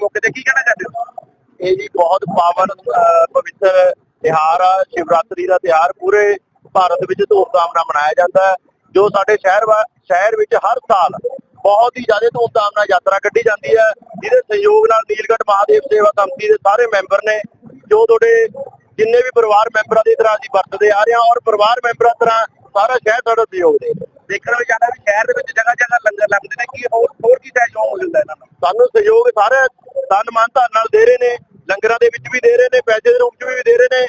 ਮੌਕੇ ਤੇ ਕੀ ਕਹਿਣਾ ਚਾਹੁੰਦੇ ਹੋ ਇਹ ਜੀ ਬਹੁਤ ਪਾਵਨ ਪਵਿੱਤਰ ਤਿਹਾਰ ਆ, ਸ਼ਿਵਰਾਤਰੀ ਦਾ ਤਿਹਾਰ ਪੂਰੇ ਭਾਰਤ ਵਿੱਚ ਧੂਮਧਾਮ ਨਾਲ ਮਨਾਇਆ ਜਾਂਦਾ ਜੋ ਸਾਡੇ ਸ਼ਹਿਰ ਸ਼ਹਿਰ ਵਿੱਚ ਹਰ ਸਾਲ ਬਹੁਤ ਹੀ ਜ਼ਿਆਦਾ ਧੂਮਧਾਮ ਨਾਲ ਯਾਤਰਾ ਕੱਢੀ ਜਾਂਦੀ ਹੈ, ਜਿਹਦੇ ਸਹਿਯੋਗ ਨਾਲ ਨੀਲਗੜ੍ਹ ਮਹਾਦੇਵ ਸੇਵਾ ਕਮੇਟੀ ਦੇ ਸਾਰੇ ਮੈਂਬਰ ਨੇ, ਜੋ ਤੁਹਾਡੇ ਜਿੰਨੇ ਵੀ ਪਰਿਵਾਰ ਮੈਂਬਰਾਂ ਦੀ ਤਰ੍ਹਾਂ ਅਸੀਂ ਵਰਤਦੇ ਆ ਰਹੇ ਹਾਂ ਔਰ ਪਰਿਵਾਰ ਮੈਂਬਰਾਂ ਤਰ੍ਹਾਂ ਸਾਰਾ ਸ਼ਹਿਰ ਸਾਡਾ ਸਹਿਯੋਗ ਦੇ ਰਿਹਾ। ਦੇਖਣ ਵਿੱਚ ਸਾਨੂੰ ਸਹਿਯੋਗ ਸਾਰੇ ਤਨ ਮਨ ਧਨ ਨਾਲ ਦੇ ਰਹੇ ਨੇ, ਲੰਗਰਾਂ ਦੇ ਵਿੱਚ ਵੀ ਦੇ ਰਹੇ ਨੇ, ਪੈਸੇ ਦੇ ਰੂਪ ਚ ਵੀ ਦੇ ਰਹੇ ਨੇ।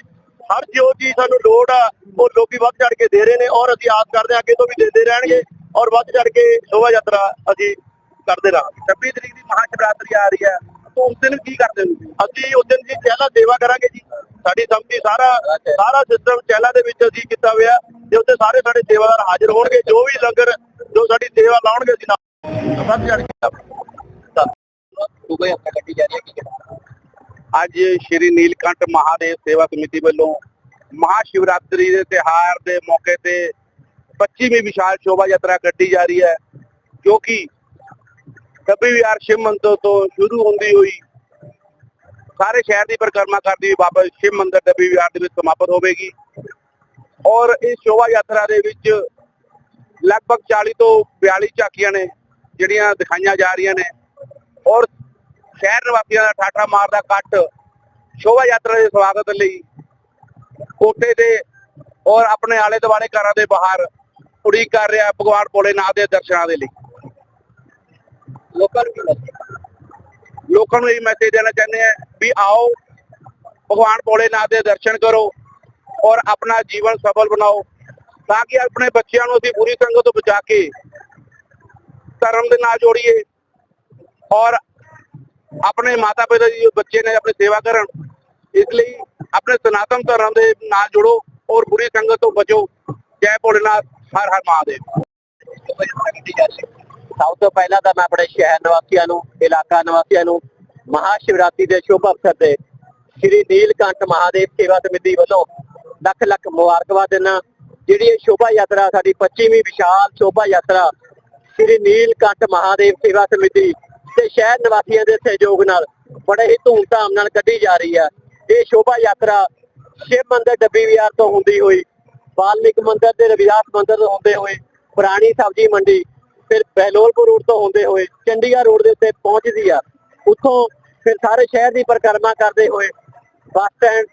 ਹਰ ਜੋ ਚੀਜ਼ ਸਾਨੂੰ ਲੋੜ ਆ, ਉਹ ਲੋਕੀ ਵੱਧ ਚੜ ਕੇ ਦੇ ਰਹੇ ਨੇ ਔਰ ਅਸੀਂ ਆਸ ਕਰਦੇ ਹਾਂ ਅੱਗੇ ਤੋਂ ਵੀ ਦਿੰਦੇ ਰਹਿਣਗੇ ਔਰ ਵੱਧ ਚੜ ਕੇ ਸ਼ੋਭਾ ਯਾਤਰਾ ਅਸੀਂ ਕਰਦੇ ਰਹਾਂਗੇ। 26 ਤਰੀਕ ਦੀ ਮਹਾ ਸ਼ਿਵਰਾਤਰੀ ਆ ਰਹੀ ਹੈ। ਤਾਂ ਉਸ ਦਿਨ ਕੀ ਕਰਦੇ ਹੋ ਅਸੀਂ ਉਸ ਦਿਨ ਜੀ ਚਹਿਲਾ ਸੇਵਾ ਕਰਾਂਗੇ ਜੀ। ਸਾਡੀ ਸੰਮਤੀ ਸਾਰਾ ਸਾਰਾ ਸਿਸਟਮ ਚਹਿਲਾ ਦੇ ਵਿੱਚ ਅਸੀਂ ਕੀਤਾ ਹੋਇਆ। ਤੇ ਉੱਥੇ ਸਾਰੇ ਸਾਡੇ ਸੇਵਾਦਾਰ ਹਾਜ਼ਰ ਹੋਣਗੇ। ਜੋ ਵੀ ਲੰਗਰ, ਜੋ ਸਾਡੀ ਸੇਵਾ ਲਾਉਣਗੇ ਅਸੀਂ ਨਾਲ ਵੱਧ ਚੜ ਕੇ ਤੂੰ ਯਾਤਰਾ ਕੱਢੀ ਜਾ ਰਹੀ ਹੈ? ਅੱਜ ਸ਼੍ਰੀ ਨੀਲਕੰਠ ਮਹਾਦੇਵ ਸੇਵਾ ਸਮਿਤੀ ਵੱਲੋਂ ਮਹਾ ਸ਼ਿਵਰਾਤਰੀ ਦੇ ਤਿਹਾਰ ਦੇ ਮੌਕੇ ਤੇ 25ਵੀਂ ਵਿਸ਼ਾਲ ਸ਼ੋਭਾ ਯਾਤਰਾ ਕੱਢੀ ਜਾ ਰਹੀ ਹੈ, ਜੋ ਕਿ ਕਬੀ ਵਿਹਾਰ ਸ਼ਿਵ ਮੰਦਰ ਤੋਂ ਸ਼ੁਰੂ ਹੁੰਦੀ ਹੋਈ ਸਾਰੇ ਸ਼ਹਿਰ ਦੀ ਪਰਿਕਰਮਾ ਕਰਦੀ ਹੋਈ ਬਾਬਾ ਸ਼ਿਵ ਮੰਦਰ ਡੱਬੀ ਵਿਹਾਰ ਦੇ ਵਿੱਚ ਸਮਾਪਤ ਹੋਵੇਗੀ ਔਰ ਇਸ ਸ਼ੋਭਾ ਯਾਤਰਾ ਦੇ ਵਿੱਚ ਲਗਭਗ 40 ਤੋਂ 42 ਝਾਕੀਆਂ ਨੇ ਜਿਹੜੀਆਂ ਦਿਖਾਈਆਂ ਜਾ ਰਹੀਆਂ ਨੇ ਔਰ ਸ਼ਹਿਰ ਨਿਵਾਸੀਆਂ ਦਾ ਠਾਠਾ ਮਾਰਦਾ ਇਕੱਠ ਸ਼ੋਭਾ ਯਾਤਰਾ ਦੇ ਸਵਾਗਤ ਲਈ ਕੋਟੇ ਦੇ ਔਰ ਆਪਣੇ ਆਲੇ ਦੁਆਲੇ ਘਰਾਂ ਦੇ ਬਾਹਰ ਉਡੀਕ ਕਰ ਰਿਹਾ ਭਗਵਾਨ ਭੋਲੇਨਾਥ ਦੇ ਦਰਸ਼ਨਾਂ ਦੇ ਲਈ। ਲੋਕਾਂ ਨੂੰ ਲੋਕਾਂ ਨੂੰ ਇਹ ਮੈਸੇਜ ਦੇਣਾ ਚਾਹੁੰਦੇ ਆ ਵੀ ਆਓ, ਭਗਵਾਨ ਭੋਲੇਨਾਥ ਦੇ ਦਰਸ਼ਨ ਕਰੋ ਔਰ ਆਪਣਾ ਜੀਵਨ ਸਫਲ ਬਣਾਓ ਤਾਂ ਕਿ ਆਪਣੇ ਬੱਚਿਆਂ ਨੂੰ ਅਸੀਂ ਬੁਰੀ ਸੰਗਤ ਤੋਂ ਬਚਾ ਕੇ ਧਰਮ ਦੇ ਨਾਲ ਜੋੜੀਏ ਔਰ ਆਪਣੇ ਮਾਤਾ ਪਿਤਾ ਜੀ ਬੱਚੇ ਨੇ ਆਪਣੀ ਸੇਵਾ ਕਰਨ, ਇਸ ਲਈ ਆਪਣੇ ਸਨਾਤਨ ਧਰਮ ਦੇ ਨਾਲ ਜੁੜੋ ਔਰ ਬੁਰੀ ਸੰਗਤ ਤੋਂ ਬਚੋ। ਜੈ ਭੋਲੇਨਾਥ, ਹਰ ਹਰ ਮਹਾਦੇਵ। ਸਭ ਤੋਂ ਪਹਿਲਾਂ ਤਾਂ ਮੈਂ ਆਪਣੇ ਸ਼ਹਿਰ ਨਿਵਾਸੀਆਂ ਨੂੰ, ਇਲਾਕਾ ਨਿਵਾਸੀਆਂ ਨੂੰ ਮਹਾ ਸ਼ਿਵਰਾਤਰੀ ਦੇ ਸ਼ੁਭ ਅਵਸਰ ਤੇ ਸ੍ਰੀ ਨੀਲਕੰਠ ਮਹਾਦੇਵ ਸੇਵਾ ਸਮਿਤੀ ਵੱਲੋਂ ਲੱਖ ਲੱਖ ਮੁਬਾਰਕਬਾਦ ਦਿੰਦਾ ਜਿਹੜੀ ਇਹ ਸ਼ੋਭਾ ਯਾਤਰਾ, ਸਾਡੀ 25ਵੀਂ ਵਿਸ਼ਾਲ ਸ਼ੋਭਾ ਯਾਤਰਾ, ਸ੍ਰੀ ਨੀਲਕੰਠ ਮਹਾਦੇਵ ਸੇਵਾ ਸਮਿਤੀ ਤੇ ਸ਼ਹਿਰ ਨਿਵਾਸੀਆਂ ਦੇ ਸਹਿਯੋਗ ਨਾਲ ਬੜੇ ਹੀ ਧੂਮਧਾਮ ਨਾਲ ਕੱਢੀ ਜਾ ਰਹੀ ਹੈ। ਇਹ ਸ਼ੋਭਾ ਯਾਤਰਾ ਸ਼ਿਵ ਮੰਦਿਰ ਡੱਬੀ ਵਿਹਾਰ ਤੋਂ ਹੁੰਦੀ ਹੋਈ, ਵਾਲਮੀਕ ਮੰਦਿਰ ਤੇ ਰਵਿਦਾਸ ਮੰਦਿਰ ਤੋਂ ਹੁੰਦੇ ਹੋਏ, ਪੁਰਾਣੀ ਸਬਜ਼ੀ ਮੰਡੀ ਫਿਰ ਬਹਿਲੋਲਪੁਰ ਰੋਡ ਤੋਂ ਹੁੰਦੇ ਹੋਏ ਚੰਡੀਗੜ੍ਹ ਰੋਡ ਦੇ ਉੱਤੇ ਪਹੁੰਚਦੀ ਆ। ਉੱਥੋਂ ਫਿਰ ਸਾਰੇ ਸ਼ਹਿਰ ਦੀ ਪਰਿਕਰਮਾ ਕਰਦੇ ਹੋਏ ਬੱਸ ਸਟੈਂਡ,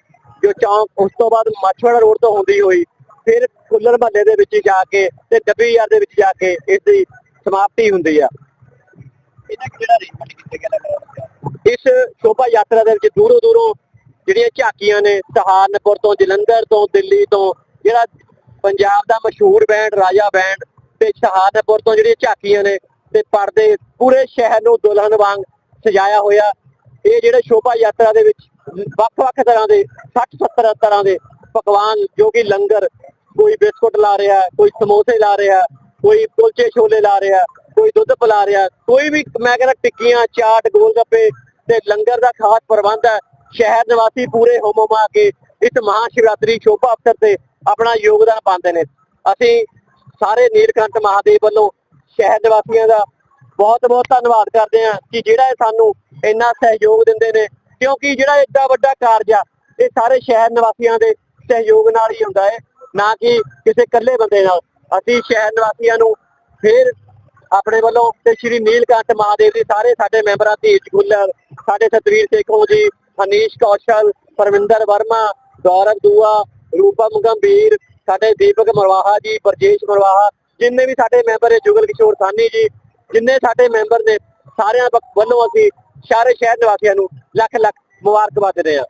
ਜੋ ਚੌਂਕ, ਉਸ ਤੋਂ ਬਾਅਦ ਮਾਛਵਾੜਾ ਰੋਡ ਤੋਂ ਹੁੰਦੀ ਹੋਈ, ਫਿਰ ਫੁੱਲਰ ਮਹੱਲੇ ਦੇ ਵਿੱਚ ਜਾ ਕੇ ਤੇ ਡੱਬੀ ਯਾਰ ਦੇ ਵਿੱਚ ਜਾ ਕੇ ਇਸ ਦੀ ਸਮਾਪਤੀ ਹੁੰਦੀ ਆ। ਇਹਨਾਂ ਕਿਹੜਾ ਅਰੇਂਜਮੈਂਟ ਕੀਤੇ ਗਿਆ ਇਸ ਸ਼ੋਭਾ ਯਾਤਰਾ ਦੇ ਵਿੱਚ ਦੂਰੋਂ ਦੂਰੋਂ ਜਿਹੜੀਆਂ ਝਾਕੀਆਂ ਨੇ, ਸਹਾਰਨਪੁਰ ਤੋਂ, ਜਲੰਧਰ ਤੋਂ, ਦਿੱਲੀ ਤੋਂ, ਜਿਹੜਾ ਪੰਜਾਬ ਦਾ ਮਸ਼ਹੂਰ ਬੈਂਡ ਰਾਜਾ ਬੈਂਡ ਤੇ ਸਹਾਰਨਪੁਰ ਤੋਂ ਜਿਹੜੀਆਂ ਝਾਕੀਆਂ ਨੇ ਤੇ ਪਰਦੇ ਪੂਰੇ ਸ਼ਹਿਰ ਨੂੰ ਦੁਲਹਨ ਵਾਂਗ ਸਜਾਇਆ ਹੋਇਆ। ਇਹ ਜਿਹੜੇ ਸ਼ੋਭਾ ਯਾਤਰਾ ਦੇ ਵਿੱਚ ਵੱਖ-ਵੱਖ ਤਰ੍ਹਾਂ ਦੇ 60-70 ਤਰ੍ਹਾਂ ਦੇ ਪਕਵਾਨ, ਜੋ ਕਿ ਲੰਗਰ, ਕੋਈ ਬਿਸਕੁਟ ਲਾ ਰਿਹਾ, ਕੋਈ ਸਮੋਸੇ ਲਾ ਰਿਹਾ, ਕੋਈ ਕੁਲਚੇ ਛੋਲੇ ਲਾ ਰਿਹਾ ਕੋਈ ਦੁੱਧ ਪਿਲਾ ਰਿਹਾ, ਕੋਈ ਵੀ ਮੈਂ ਕਹਿੰਦਾ ਟਿੱਕੀਆਂ, ਚਾਟ ਗੋਲ ਗੱਪੇ ਤੇ ਲੰਗਰ ਦਾ ਖਾਸ ਪ੍ਰਬੰਧ ਹੈ। ਸ਼ਹਿਰ ਨਿਵਾਸੀ ਪੂਰੇ ਹੋਮ ਕੇ ਇਸ ਮਹਾ ਸ਼ਿਵਰਾਤਰੀ ਸ਼ੋਭਾ ਅਵਸਰ ਤੇ ਆਪਣਾ ਯੋਗਦਾਨ ਪਾਉਂਦੇ ਨੇ। ਅਸੀਂ ਸਾਰੇ ਨੀਲਕੰਠ ਮਹਾਦੇਵ ਵੱਲੋਂ ਸ਼ਹਿਰ ਨਿਵਾਸੀਆਂ ਦਾ ਬਹੁਤ ਬਹੁਤ ਧੰਨਵਾਦ ਕਰਦੇ ਹਾਂ ਕਿ ਜਿਹੜਾ ਇਹ ਸਾਨੂੰ ਇੰਨਾ ਸਹਿਯੋਗ ਦਿੰਦੇ ਨੇ, ਕਿਉਂਕਿ ਜਿਹੜਾ ਏਡਾ ਵੱਡਾ ਕਾਰਜ ਆ, ਇਹ ਸਾਰੇ ਸ਼ਹਿਰ ਨਿਵਾਸੀਆਂ ਦੇ ਸਹਿਯੋਗ ਨਾਲ ਹੀ ਹੁੰਦਾ ਹੈ, ਨਾ ਕਿ ਕਿਸੇ ਇਕੱਲੇ ਬੰਦੇ ਨਾਲ। ਅਸੀਂ ਸ਼ਹਿਰ ਨਿਵਾਸੀਆਂ ਨੂੰ ਫਿਰ ਆਪਣੇ ਵੱਲੋਂ ਤੇ ਸ਼੍ਰੀ ਨੀਲਕੰਠ ਮਹਾਦੇਵ ਜੀ ਸਾਰੇ ਸਾਡੇ ਮੈਂਬਰਾਂ ਧੀਰਜ ਗੁੱਲਰ ਸਾਡੇ ਸਤਵੀਰ ਸੇਖੋ ਜੀ, ਹਨੀਸ਼ ਕੌਸ਼ਲ, ਪਰਮਿੰਦਰ ਵਰਮਾ, ਗੌਰਵ ਦੂਆ, ਰੂਪਮ ਗੰਭੀਰ, ਸਾਡੇ ਦੀਪਕ ਮਰਵਾਹਾ ਜੀ, ਬਰਜੇਸ਼ ਮਰਵਾਹਾ, ਜਿੰਨੇ ਵੀ ਸਾਡੇ ਮੈਂਬਰ ਹੈ ਜੁਗਲ ਕਿਸ਼ੋਰ ਸਾਨੀ ਜੀ, ਜਿੰਨੇ ਸਾਡੇ ਮੈਂਬਰ ਨੇ, ਸਾਰਿਆਂ ਵੱਲੋਂ ਅਸੀਂ ਸਾਰੇ ਸ਼ਹਿਰ ਨਿਵਾਸੀਆਂ ਨੂੰ ਲੱਖ ਲੱਖ ਮੁਬਾਰਕਬਾਦ ਦਿੰਦੇ ਹਾਂ।